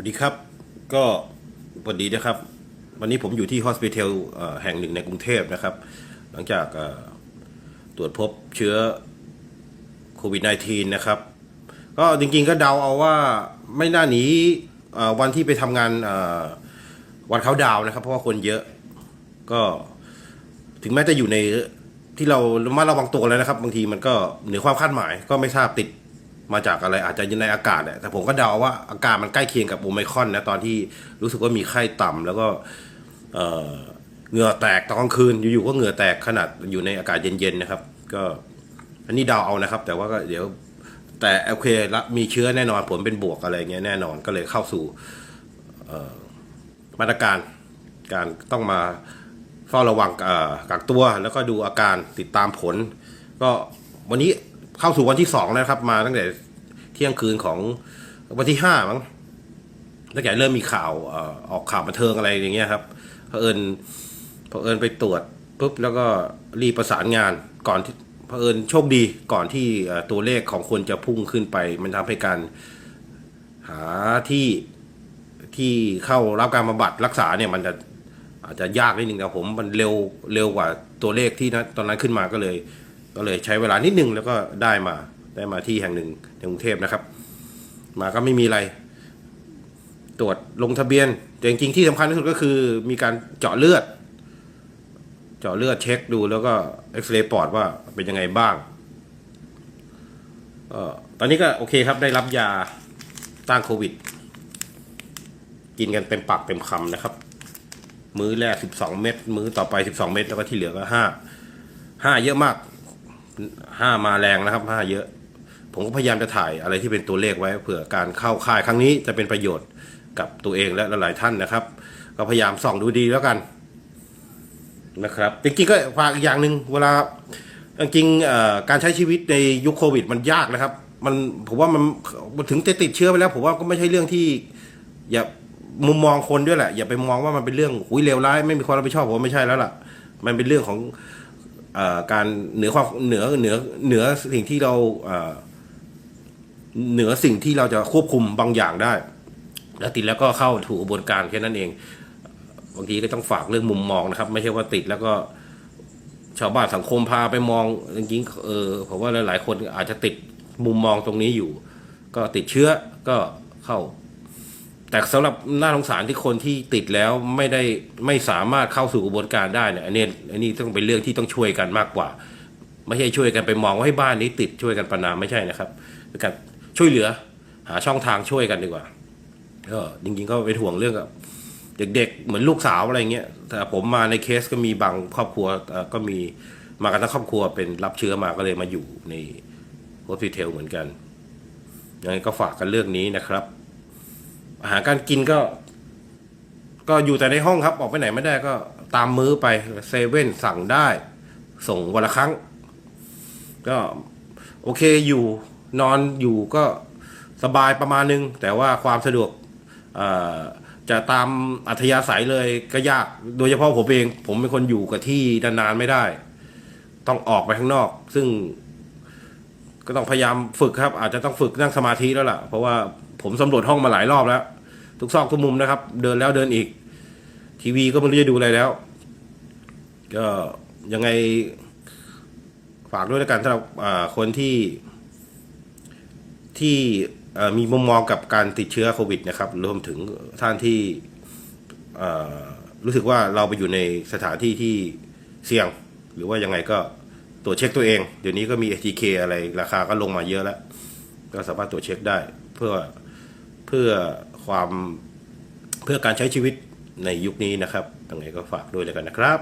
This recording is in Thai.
วัสดีครับ ก็สวัสดีนะครับ วันนี้ผมอยู่ที่ฮอสพิทอลแห่งหนึ่งในกรุงเทพนะครับ หลังจากตรวจพบเชื้อโควิด -19 นะครับ ก็จริงๆก็เดาเอาว่าไม่น่าหนีวันที่ไปทำงานวันเขาดาวน์นะครับ เพราะว่าคนเยอะ ก็ถึงแม้จะอยู่ในที่เราระมัดระวังตัวแล้วนะครับ บางทีมันก็เหนือความคาดหมายก็ไม่ทราบติด มาจากอะไรอาจจะยู่ในอากาศแหละแต่ผมก็เดาว่าอาการมันใกล้เคียงกับโอไมคอนนะตอนที่รู้สึกว่ามีไข้ต่ำแล้วก็เออเหงื่อแตกตอนกลางคืนอยู่ๆก็เหงื่อแตกขนาดอยู่ในอากาศเย็นๆนะครับ ก็อันนี้เดาเอานะครับ แต่ว่าก็เดี๋ยวแต่โอเคละมีเชื้อแน่นอนผลเป็นบวกอะไรเงี้ยแน่นอนก็เลยเข้าสู่มาตรการการต้องมาเฝ้าระวังกักตัว แล้วก็ดูอาการติดตามผล ก็วันนี้เข้าสู่วันที่สองแล้วนะครับ มาตั้งแต่ เที่ยงคืนของวันที่ห้ามั้งตั้งแต่เริ่มมีข่าวออกข่าวบันเทิงอะไรอย่างเงี้ยครับเผอิญเผอิญไปตรวจปุ๊บแล้วก็รีบประสานงานก่อนที่เผอิญโชคดีก่อนที่ตัวเลขของคนจะพุ่งขึ้นไป มันทำให้การหาที่ที่เข้ารับการบำบัดรักษาเนี่ยมันจะอาจจะยากนิดนึงแต่ผมมันเร็วเร็วกว่าตัวเลขที่นะตอนนั้นขึ้นมาก็เลย ก็เลยใช้เวลานิดนึงแล้วก็ได้มา ได้มาที่แห่งหนึ่งในกรุงเทพนะครับ มาก็ไม่มีอะไร ตรวจลงทะเบียน แต่จริงๆที่สำคัญที่สุดก็คือ มีการเจาะเลือด เจาะเลือดเช็คดูแล้วก็เอ็กซเรย์ปอดว่าเป็นยังไงบ้างก็ตอนนี้ก็โอเคครับได้รับยาต้านโควิด กินกันเต็มปากเต็มคำนะครับ มื้อแรก 12 เม็ดมื้อต่อไป 12 เม็ดแล้วก็ที่เหลือก็ห้าห้าเยอะมากห้ามาแรงนะครับห้าเยอะ ผมก็พยายามจะถ่ายอะไรที่เป็นตัวเลขไว้เผื่อการเข้าค่ายครั้งนี้จะเป็นประโยชน์กับตัวเองและหลายๆท่านนะครับ ก็พยายามส่องดูดีแล้วกันนะครับจริงๆก็ฝากอีกอย่างหนึ่งเวลาจริงๆการใช้ชีวิตในยุคโควิด มันยากนะครับ มันผมว่ามันถึงจะติดเชื้อไปแล้ว ผมว่าก็ไม่ใช่เรื่องที่ อย่ามุมมองคนด้วยแหละอย่าไปมองว่ามันเป็นเรื่องหุยเลวร้ายไม่มีความรับผิดชอบผมไม่ใช่แล้วล่ะ มันเป็นเรื่องของออการเหนือความเหนือเหนือเหนือสิ่งที่เรา เหนือสิ่งที่เราจะควบคุมบางอย่างได้ แล้วติดแล้วก็เข้าถูกกระบวนการแค่นั้นเอง บางทีก็ต้องฝากเรื่องมุมมองนะครับ ไม่ใช่ว่าติดแล้วก็ชาวบ้านสังคมพาไปมองจริงๆเออผมว่าหลาย ๆ คนอาจจะติดมุมมองตรงนี้อยู่ ก็ติดเชื้อก็เข้า แต่สำหรับน่าสงสารที่คนที่ติดแล้วไม่ได้ไม่สามารถเข้าสู่กระบวนการได้เนี่ยอันนี้อันนี้ต้องเป็นเรื่องที่ต้องช่วยกันมากกว่า ไม่ใช่ช่วยกันไปมองว่าให้บ้านนี้ติดช่วยกันประนามไม่ใช่นะครับเป็นการ ช่วยเหลือ หาช่องทางช่วยกันดีกว่าก็จริงๆก็เป็นห่วงเรื่องกับเด็กๆ เหมือนลูกสาวอะไรเงี้ยแต่ผมมาในเคสก็มีบางครอบครัวก็มีมากันทั้งครอบครัวเป็นรับเชื้อมาก็เลยมาอยู่ในโฮสพิทลเหมือนกันยังไงก็ฝากกันเรื่องนี้นะครับ อาหารการกินก็ ก็อยู่แต่ในห้องครับ ออกไปไหนไม่ได้ก็ตามมื้อไปเซเว่นสั่งได้ ส่งวันละครั้ง ก็โอเคอยู่ นอนอยู่ก็สบายประมาณนึง แต่ว่าความสะดวกจะตามอัธยาศัยเลยก็ยาก โดยเฉพาะผมเอง ผมเป็นคนอยู่กับที่นานๆไม่ได้ ต้องออกไปข้างนอก ซึ่ง ก็ต้องพยายามฝึกครับ อาจจะต้องฝึกนั่งสมาธิแล้วล่ะ เพราะว่าผมสำรวจห้องมาหลายรอบแล้ว ทุกซอกทุกมุมนะครับ เดินแล้วเดินอีก ทีวีก็ไม่รู้จะดูอะไรแล้ว ก็ยังไงฝากด้วยแล้วกันสำหรับอ่าคนที่ ที่มีมุมมองกับการติดเชื้อโควิดนะครับรวมถึงท่านที่รู้สึกว่าเราไปอยู่ในสถานที่ที่เสี่ยง หรือว่ายังไงก็ตรวจเช็คตัวเอง เดี๋ยวนี้ก็มี ATK อะไรราคาก็ลงมาเยอะแล้ว ก็สามารถตรวจเช็คได้เพื่อเพื่อความเพื่อการใช้ชีวิตในยุคนี้นะครับยังไงก็ฝากด้วยแล้วกันนะครับ